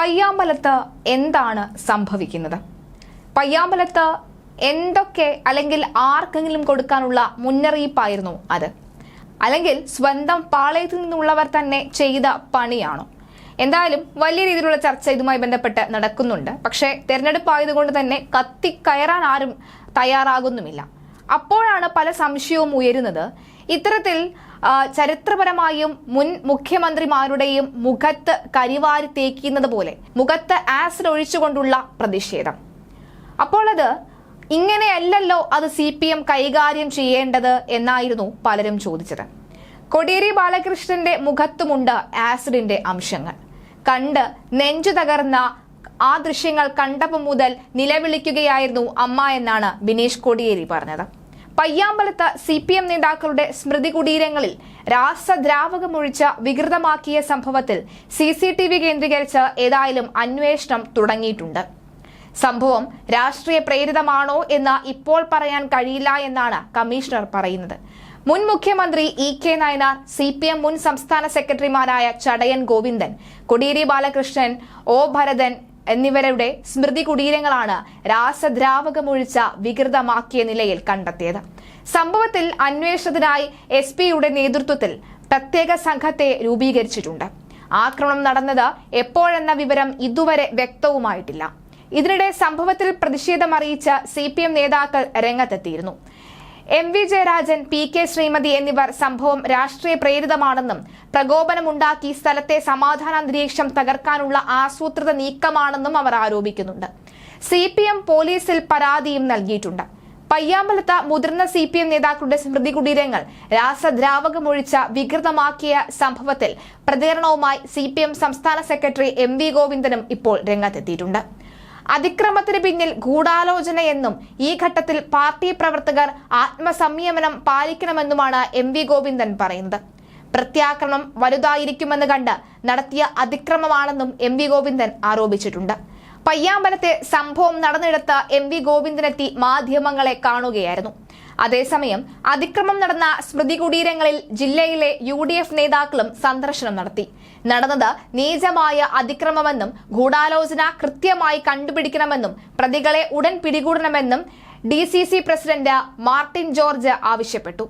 പയ്യാമ്പലത്ത് എന്താണ് സംഭവിക്കുന്നത്? പയ്യാമ്പലത്ത് എന്തൊക്കെ അല്ലെങ്കിൽ ആർക്കെങ്കിലും കൊടുക്കാനുള്ള മുന്നറിയിപ്പായിരുന്നു അത്? അല്ലെങ്കിൽ സ്വന്തം പാളയത്തിൽ നിന്നുള്ളവർ തന്നെ ചെയ്ത പണിയാണോ? എന്തായാലും വലിയ രീതിയിലുള്ള ചർച്ച ഇതുമായി ബന്ധപ്പെട്ട് നടക്കുന്നുണ്ട്. പക്ഷേ തെരഞ്ഞെടുപ്പ് ആയതുകൊണ്ട് തന്നെ കത്തിക്കയറാൻ ആരും തയ്യാറാകുന്നുമില്ല. അപ്പോഴാണ് പല സംശയവും ഉയരുന്നത്. ഇത്തരത്തിൽ ചരിത്രപരമായും മുൻ മുഖ്യമന്ത്രിമാരുടെയും മുഖത്ത് കരിവാരി തേക്കുന്നത് പോലെ മുഖത്ത് ആസിഡ് ഒഴിച്ചുകൊണ്ടുള്ള പ്രതിഷേധം. അപ്പോൾ അത് ഇങ്ങനെയല്ലല്ലോ അത് സി പി എം കൈകാര്യം ചെയ്യേണ്ടത് എന്നായിരുന്നു പലരും ചോദിച്ചത്. കൊടിയേരി ബാലകൃഷ്ണന്റെ മുഖത്തുമുണ്ട് ആസിഡിന്റെ അംശങ്ങൾ. കണ്ട് നെഞ്ചു തകർന്ന ആ ദൃശ്യങ്ങൾ കണ്ടപ്പോൾ മുതൽ നിലവിളിക്കുകയായിരുന്നു അമ്മ എന്നാണ് ബിനീഷ് കൊടിയേരി പറഞ്ഞത്. പയ്യാമ്പലത്ത് സി പി എം നേതാക്കളുടെ സ്മൃതി കുടീരങ്ങളിൽ രാസദ്രാവകമൊഴിച്ച് വികൃതമാക്കിയ സംഭവത്തിൽ സി സി ടി വി കേന്ദ്രീകരിച്ച് ഏതായാലും അന്വേഷണം തുടങ്ങിയിട്ടുണ്ട്. സംഭവം രാഷ്ട്രീയ പ്രേരിതമാണോ എന്ന് ഇപ്പോൾ പറയാൻ കഴിയില്ല എന്നാണ് കമ്മീഷണർ പറയുന്നത്. മുൻ മുഖ്യമന്ത്രി E K Nayanar C P M മുൻ സംസ്ഥാന സെക്രട്ടറിമാരായ ചടയൻ ഗോവിന്ദൻ കൊടിയേരി ബാലകൃഷ്ണൻ ഒ ഭരതൻ എന്നിവരുടെ സ്മൃതി കുടീരങ്ങളാണ് രാസദ്രാവകമൊഴിച്ച വികൃതമാക്കിയ നിലയിൽ കണ്ടെത്തിയത്. സംഭവത്തിൽ അന്വേഷണത്തിനായി എസ് പിയുടെ നേതൃത്വത്തിൽ പ്രത്യേക സംഘത്തെ രൂപീകരിച്ചിട്ടുണ്ട്. ആക്രമണം നടന്നത് എപ്പോഴെന്ന വിവരം ഇതുവരെ വ്യക്തവുമായിട്ടില്ല. ഇതിനിടെ സംഭവത്തിൽ പ്രതിഷേധമറിയിച്ച സി പി എം നേതാക്കൾ രംഗത്തെത്തിയിരുന്നു. M V Jayarajan P K Sreemathi എന്നിവർ സംഭവം രാഷ്ട്രീയ പ്രേരിതമാണെന്നും പ്രകോപനമുണ്ടാക്കി സ്ഥലത്തെ സമാധാന അന്തരീക്ഷം തകർക്കാനുള്ള ആസൂത്രിത നീക്കമാണെന്നും അവർ ആരോപിക്കുന്നുണ്ട്. സി പി എം പോലീസിൽ പരാതിയും നൽകിയിട്ടുണ്ട്. പയ്യാമ്പലത്ത് മുതിർന്ന സി പി എം നേതാക്കളുടെ സ്മൃതി കുടീരങ്ങൾ രാസദ്രാവകമൊഴിച്ച വികൃതമാക്കിയ സംഭവത്തിൽ പ്രതികരണവുമായി സി പി എം സംസ്ഥാന സെക്രട്ടറി എം വി ഗോവിന്ദനും ഇപ്പോൾ രംഗത്തെത്തിയിട്ടുണ്ട്. അതിക്രമത്തിന് പിന്നിൽ ഗൂഢാലോചനയെന്നും ഈ ഘട്ടത്തിൽ പാർട്ടി പ്രവർത്തകർ ആത്മസംയമനം പാലിക്കണമെന്നുമാണ് എം വി ഗോവിന്ദൻ പറയുന്നത്. പ്രത്യാക്രമണം വലുതായിരിക്കുമെന്ന് കണ്ട് നടത്തിയ അതിക്രമമാണെന്നും എം വി ഗോവിന്ദൻ ആരോപിച്ചിട്ടുണ്ട്. പയ്യാമ്പലത്തെ സംഭവം നടന്നിടത്ത് എം വി ഗോവിന്ദനെത്തി മാധ്യമങ്ങളെ കാണുകയായിരുന്നു. അതേസമയം അതിക്രമം നടന്ന സ്മൃതി കുടീരങ്ങളിൽ ജില്ലയിലെ യു ഡി എഫ് നേതാക്കളും സന്ദർശനം നടത്തി. നടന്നത് നീചമായ അതിക്രമമെന്നും ഗൂഢാലോചന കൃത്യമായി കണ്ടുപിടിക്കണമെന്നും പ്രതികളെ ഉടൻ പിടികൂടണമെന്നും ഡി പ്രസിഡന്റ് മാർട്ടിൻ ജോർജ് ആവശ്യപ്പെട്ടു.